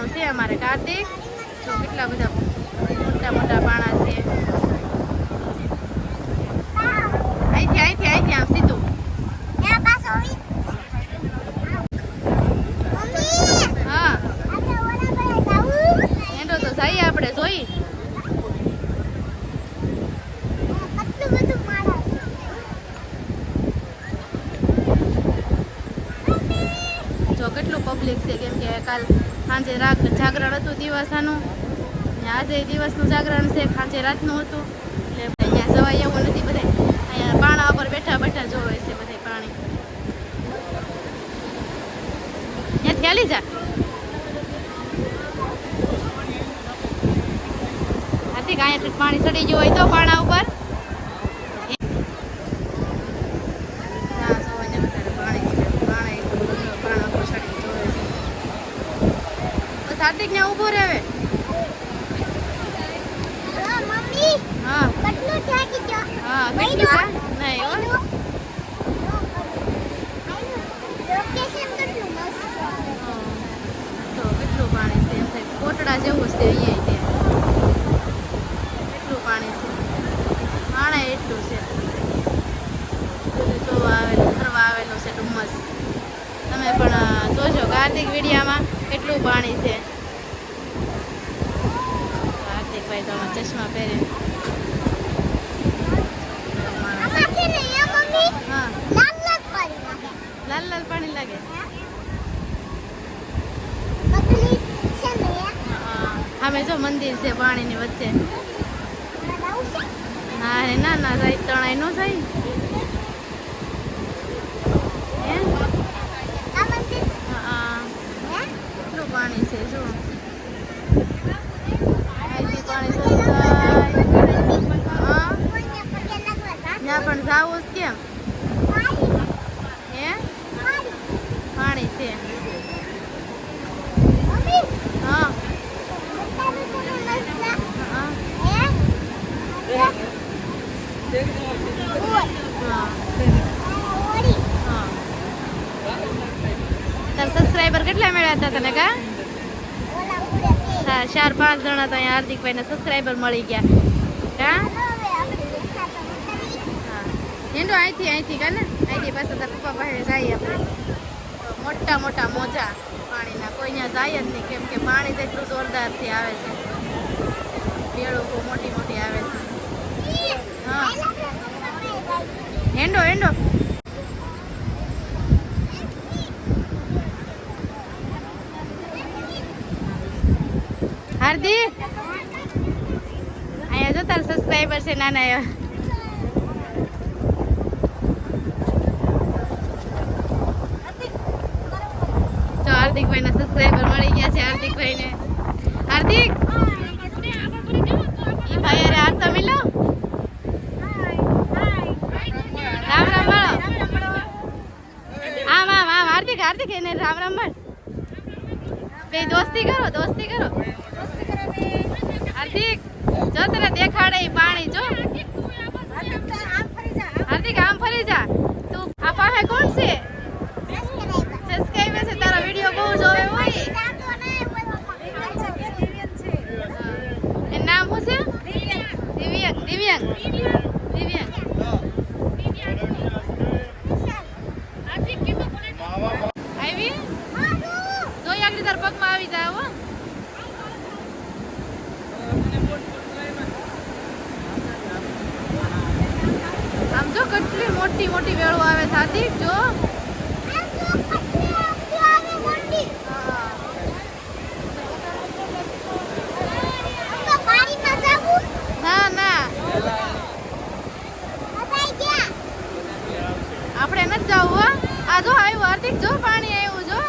જવાનું છે અમારે કાર્તિક જો કેટલા બધા મોટા મોટા પાણા છે. અહીંથી અહીંથી આમ સીધું. હા. એનો તો જઈએ આપણે, જોઈ. કેટલું પબ્લિક છે, કેમ કે કાલ સાંજે જાગરણ હતું દિવસાનું. ને આજે દિવસનું જાગરણ છે, સાંજે રાતનું હતું. એટલે અહીંયા જવાય એવું નથી બધા અહીંયા પાણા ઉપર બેઠા બેઠા જોવે છે બધા પાણી ત્યાં ચાલી જા. હાથી કાંઈ પાણી ચડી ગયું હોય તો પાણા ઉપર. ક્યાં ઊભો હા મમ્મી. હા. કેટલું થાકી ગયો? હા કેટલું થા નહીં હો. લોકેશન કેટલું મસ્ત તો કેટલું પાણી છે એમ થાય. કોટડા જેવું છે અહીંયા ત્યાં કેટલું પાણી છે? પાણી એટલું છે. ફરવા આવેલું છે ડુમ્મસ તમે પણ જોજો કાર્તિક વિડીયામાં કેટલું પાણી છે. ભાઈ તો ચશ્મા પહેરે. લાલ લાલ પાણી લાગે. અમે જો મંદિર છે પાણીની વચ્ચે. ના રે ના ના, જાય, તણાઈ ન જાય. પાણી છે, જો. સબસ્ક્રાઈબર કેટલા મળ્યા હતા તને કા? હા, ચાર પાંચ જણા તો અહીંયા હાર્દિકભાઈને સબસ્ક્રાઈબર મળી ગયા. હા? હેંડો અહીંથી અહીંથી કા ને? અહીંથી પાછા તાર પપ્પા પાસે જઈએ આપણે. મોટા મોટા મોજા પાણીના. કોઈ ત્યાં જાય જ નહીં. કેમ કે પાણી જેટલું જોરદારથી આવે છે. બહુ મોટી મોટી આવે છે. હા. હેંડો હેંડો. હાર્દિક અહીંયા જો તારા સબસ્ક્રાઈબર છે નાના એવા. તો હાર્દિકભાઈ ના મળી ગયા છે હાર્દિકભાઈ હાર્દિક! ભાઈ અરે હાથ મિલો. રામ રામ મળો. આમ આમ આમ. હાર્દિક હાર્દિક એને રામ રામ મળ. બે દોસ્તી કરો દોસ્તી કરો. હાર્દિક જો તને દેખાડે પાણી જો. હાર્દિક આમ ફરી જા તું આ પાસે કોણ છે સબસ્ક્રાઈબર છે તારો વીડિયો બહુ જોવે હોય એનું નામ શું છે દિવ્યાંગ દિવ્યાંગ દિવ્યાંગ આવી જોઈ આગળ તાર પગમાં આવી જાય હો આમ જો કેટલી મોટી મોટી વેળો આવે સાથી જો ના ના આપણે નથી જવું હો આ જો આવ્યું હાર્દિક જો પાણી આવ્યું જો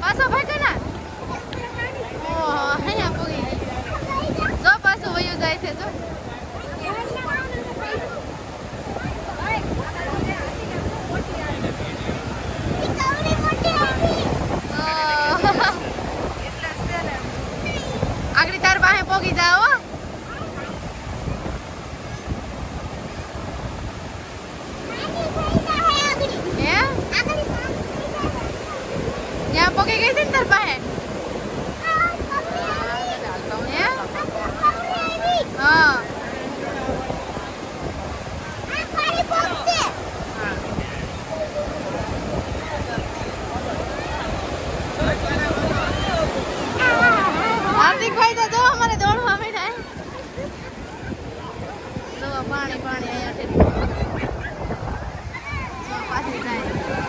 પાછો ભાઈ ના ઓહો અહીંયા પૂગી ગઈ. જો પાછું વયું જાય છે જો ઓહ. આગળ તાર પાસે પોગી જાઓ હો. હે ત્યાં પોગી ગઈ છે ને તાર પાસે હે હા હાર્દિક ભાઈ તો જો અમારે દોડવા માંડ્યા જો પાણી પાણી અહીંયા જો પાછી જાય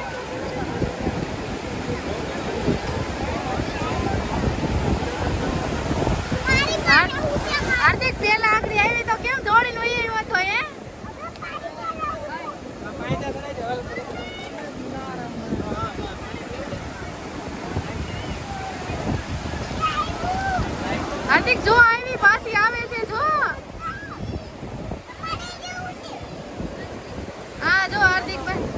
હાર્દિક પેલા આખરી આવી તો કેમ દોડીને વહી આવ્યો હતો એ હાર્દિક જો આવી પાછી આવે છે જો હા જો હાર્દિક ભાઈ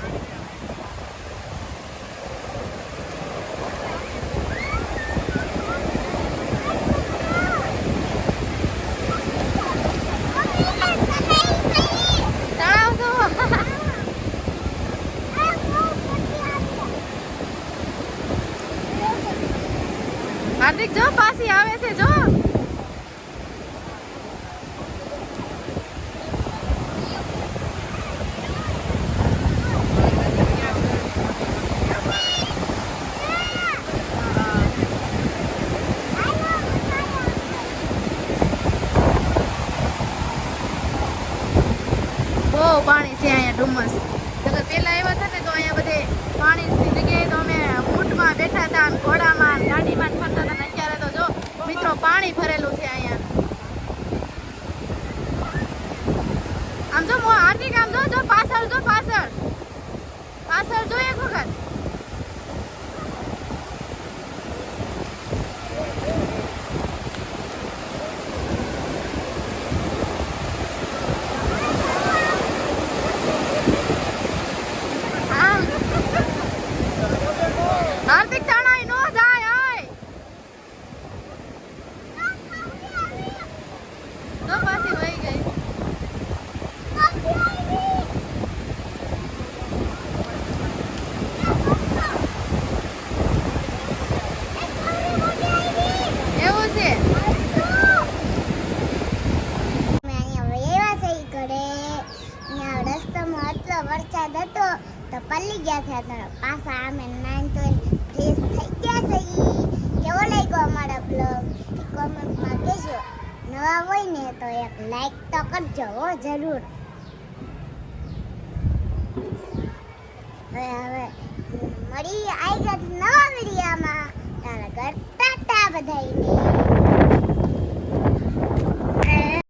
તળાવ જો હાર્દિક જો પાછી આવે છે જો બહુ પાણી ડુમસ. નકર પેલા આવ્યા હતા ને, તો અહીંયા બધે પાણીની જગ્યાએ તો અમે ઊંટમાં બેઠા હતા અને ઘોડામાં અને ગાડીમાં ફરતા હતા અત્યારે તો જો મિત્રો પાણી ભરેલું છે અહીંયા આમ જો મો- હાર્દિક આમ જો જો પાછળ જો પાછળ પાછળ જો એક વખત આમ. હાર્દિક તાણાઈ નો જાય આય તો પાછી વહી ગઈ એવું છે અમે અહીંયા વહેવા છે ઈ ઘરે અહીંયા રસ્તામાં આટલો વરસાદ હતો પલ્લી ગયા છે તો પાછા અમે નાઈન તો ફ્રેશ થઈ ગયા છે કેવો લાગ્યો અમારો બ્લોગ કોમેન્ટમાં કહેજો. નવા હોય ને તો એક લાઈક તો કરજો હો, જરૂર. હવે મળી આવી ગયા નવા વિડીયામાં તારા ઘર ટાટા બધાઈને